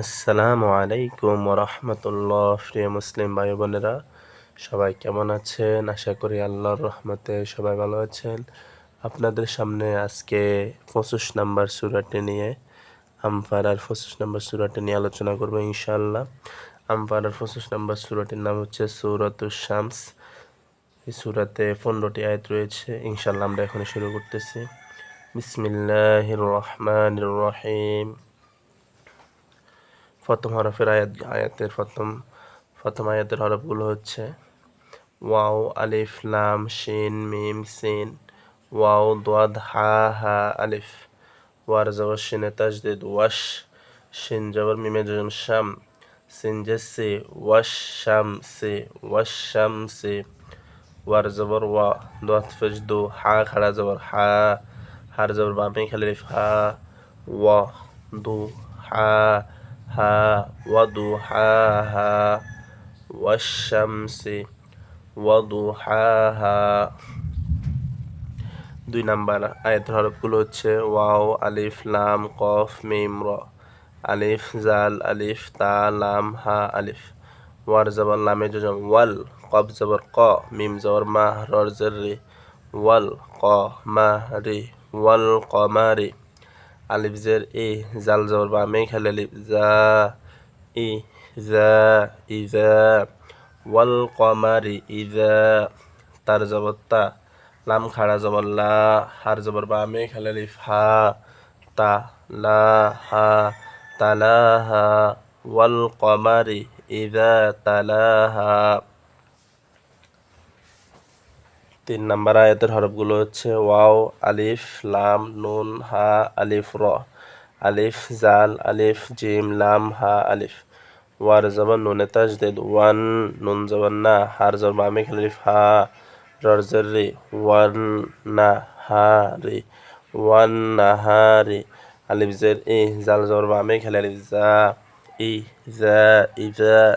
আসসালামু আলাইকুম রহমতুল্লাহ প্রিয় মুসলিম ভাই বোনেরা। সবাই কেমন আছেন? আশা করি আল্লাহর রহমতে সবাই ভালো আছেন। আপনাদের সামনে আজকে পঁচিশ নাম্বার সুরাটি নিয়ে, আমফারার পঁচিশ নাম্বার সুরাটি নিয়ে আলোচনা করব ইনশাআল্লাহ। আমফারার পঁচিশ নাম্বার সুরাটির নাম হচ্ছে সৌরাতুর শামস। এই সুরাতে পনেরোটি আয়াত রয়েছে। ইনশাল্লাহ আমরা এখনই শুরু করতেছি। বিসমিল্লাহ রহমান রহিম। প্রথম হরফের আয়াত, আয়াতের প্রথম প্রথম আয়াতের হরফগুলো হচ্ছে ওয়াও, আলিফ, লাম, শিন, মিম, সিন, ওয়াও, দোয়াদ, হা হা, আলিফ, ওয়ার, জবর, শিনে, তাজদিদ, ওয়াশ, শিন, জবর, মিমে জম শাম, সিন জেসে ওয়াশ, শাম, সে, ওয়াশ, শাম, সে, ওয়ার, জবর, ওয়া দোয়াত ফজদু হা, খাড়া, জবর, হা, হার, জবর, বামে, খালি হা, ওয়া, দু, হা ওয়াদুহাহা ওয়াশামসি ওয়াদুহাহা দুই নাম্বার আয়াতের হরফগুলো হচ্ছে ওয়াও, আলিফ, লাম, কফ, মিম, র। আলিফ, জাল, আলিফ, তা, লাম, হা, আলিফ। ওয়ার জবর লামে জজম ওয়াল। কব জবর ক, মিম জবর মা রর জরি ওয়াল, ক মা রি। ওয়াল কমারি আলিফ জের ই জাল জবর বা মে খেলে আলিফ জা ই জা ইজা ওয়াল কমারি ইজা তার জবর তা, লাম খাড়া জবর লা, হার জবর বা মে খেলে আলিফ হা, তা, লা, হা তালাহা ওয়াল কমারি ইজা তালাহা তিন নাম্বার আয়াতের হরফগুলো হচ্ছে ওয়াও, আলিফ, লাম, নুন, হা, আলিফ, র। আলিফ, জাল, আলিফ, জিম, লাম, হা, আলিফ। ওয়ার জবান, নুনে তাজদিদ। ওয়ান, নুন জবান, না। হার জব মামিক আলিফ হা। রর রি। ওয়ান না, হা, রি। ওয়ান, না, হা, রি। আলিফ, জের, ই। জাল, জবর মামিক আলিফ জা, ই, জা ইজা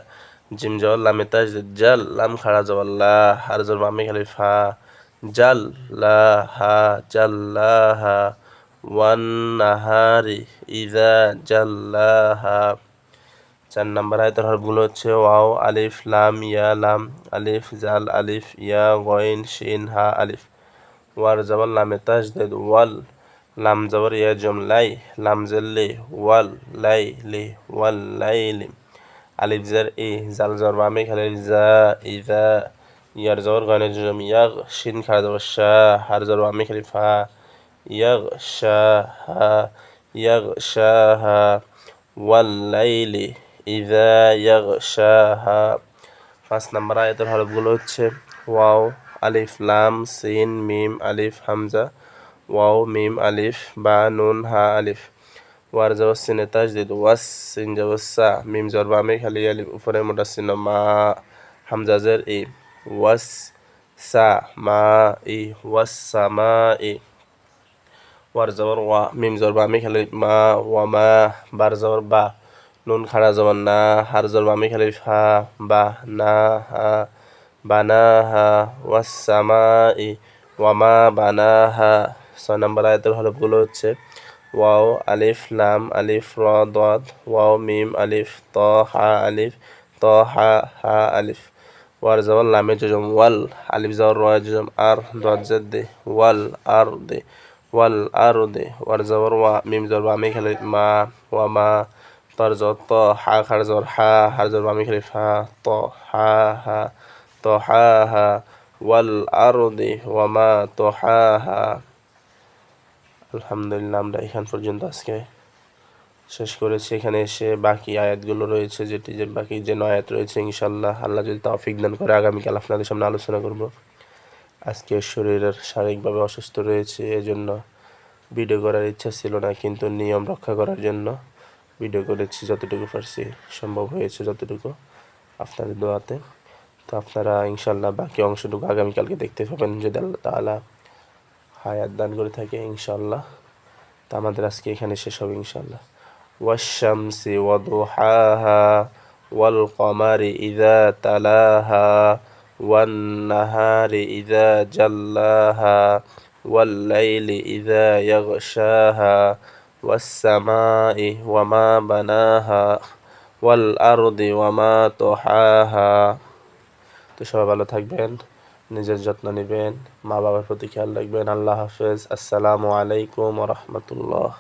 জিম জল লামে তাজদিদ। জাল, লাম, খাড়া জবাল্লা হার জবর মামিক আলিফ হা। জাল্লাহা জাল্লাহা, ওয়ান্নাহারি ইজা জাল্লাহা। চার নম্বর আয়তের হরফগুলো হচ্ছে ওয়াও, আলিফ, লাম, ইয়া, লাম, আলিফ, জাল, আলিফ, ইয়া, গইন, শিন, হা, আলিফ। ওয়ার জবর লামে তাজদেদ, ওয়াল। লাম জবর, ইয়া, জমলাই। লাম জল্লি ওয়াল, লাই, লি, ওয়াল লাই লি আলিফ, জের, ই, জাল, জর বামে খালি জা ইজা হার জবর আমি খালি ফা ইয়াগ শাহা ইয়াগ শাহা ওয়াল্লাইলি ইদা ইয়াগ শাহা পাঁচ নাম্বার আয়াতের হরফগুলো হচ্ছে ওয়াও আলিফ লাম সিন মিম আলিফ হামজা ওয়াও মিম আলিফ বা নুন হা আলিফ ওয়ার জবর সিনে তাজদিদ ওয়াস সিন জবর সা মিম জবর বামে খালি আলিফ উপরে মোটা সিন মা হামজাজের ই ওয়াস সা মা ই ওয়াস সামা ই ওয়ার জবর, ওয়া, মিম জবর, বা আমি খেলে মা, ওয়া, মা, বার জবর, বা। নুন, খাড়া জবর, না, হার জবর আমি খেলে ফা, বা, না, হা বানা হা। ওয়াস সামা ই ওয়ামা বানা হা। ছয় নম্বর আয়তের হরফগুলো হচ্ছে, ওয়াও, আলিফ, লাম, আলিফ, র, দদ, ওয়াও, মিম, আলিফ, ত, হা, আলিফ, ত, হা হা, আলিফ। ওয়ার জবর লামে জুজম, ওয়াল আলিফ জবর রয় জুজম, আর দোয়াত দে, ওয়াল আর দে, ওয়াল আর দে, ওয়ার জবর ওয়া, মিম জবর বামে খেলে মা, ওয়া মা, তর জর ত, হা, খার জবর হা, হার জবর বামে খেলে ফা, ত, হা হা, ত, হা হা, ওয়াল আর দে, ওয়া মা, ত, হা হা। আলহামদুলিল্লাহ, আমরা এখান পর্যন্ত আজকে শেষ করেছি। এখানে এসে বাকি আয়াতগুলো রয়েছে, যেটি যে বাকি যে নয়াত রয়েছে ইনশাল্লাহ আল্লাহ যদি তাফিক দান করে, আগামীকাল আপনাদের সামনে আলোচনা করব। আজকে শরীরের শারীরিকভাবে অসুস্থ রয়েছে, এজন্য ভিডিও করার ইচ্ছা ছিল না, কিন্তু নিয়ম রক্ষা করার জন্য ভিডিও করেছি, যতটুকু পারছি সম্ভব হয়েছে যতটুকু আপনাদের দোয়াতে। তো আপনারা ইনশাল্লাহ বাকি অংশটুকু আগামীকালকে দেখতে পাবেন, যদি আল্লাহ তালা হায়াত দান করে থাকে ইনশাল্লাহ তো আমাদের আজকে এখানে শেষ হবে ইনশাল্লাহ والشمس وضحاها والقمر إذا تلاها والنهار إذا جلاها والليل إذا يغشاها والسماء وما بناها والأرض وما طحاها তো সবাই ভালো থাকবেন নিজের যত্ন নেবেন মা বাবার প্রতি খেয়াল রাখবেন আল্লাহ হাফেজ আসসালামু আলাইকুম রহমতুল্লাহ